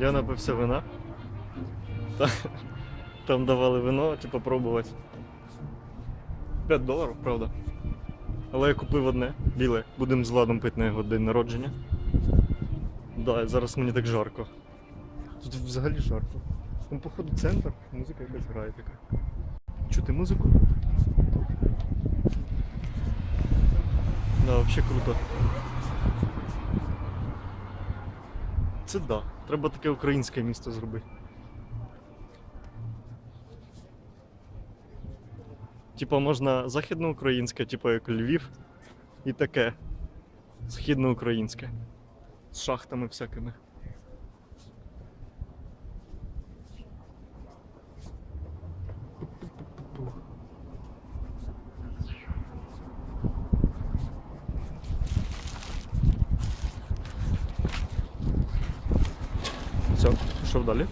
Я напився вина. Та, там давали вино, типу, пробувати. 5 доларів, правда. Але я купив одне, біле. Будемо з ладом пити на його день народження. Да, зараз мені так жарко. Тут взагалі жарко. Там, походу, центр, музика якась грає така. Чути музику? Да, взагалі круто. Це да. Треба таке українське місто зробити. Типа можна західноукраїнське, типу як Львів, і таке. Східноукраїнське. З шахтами всякими. Все, пішов далі.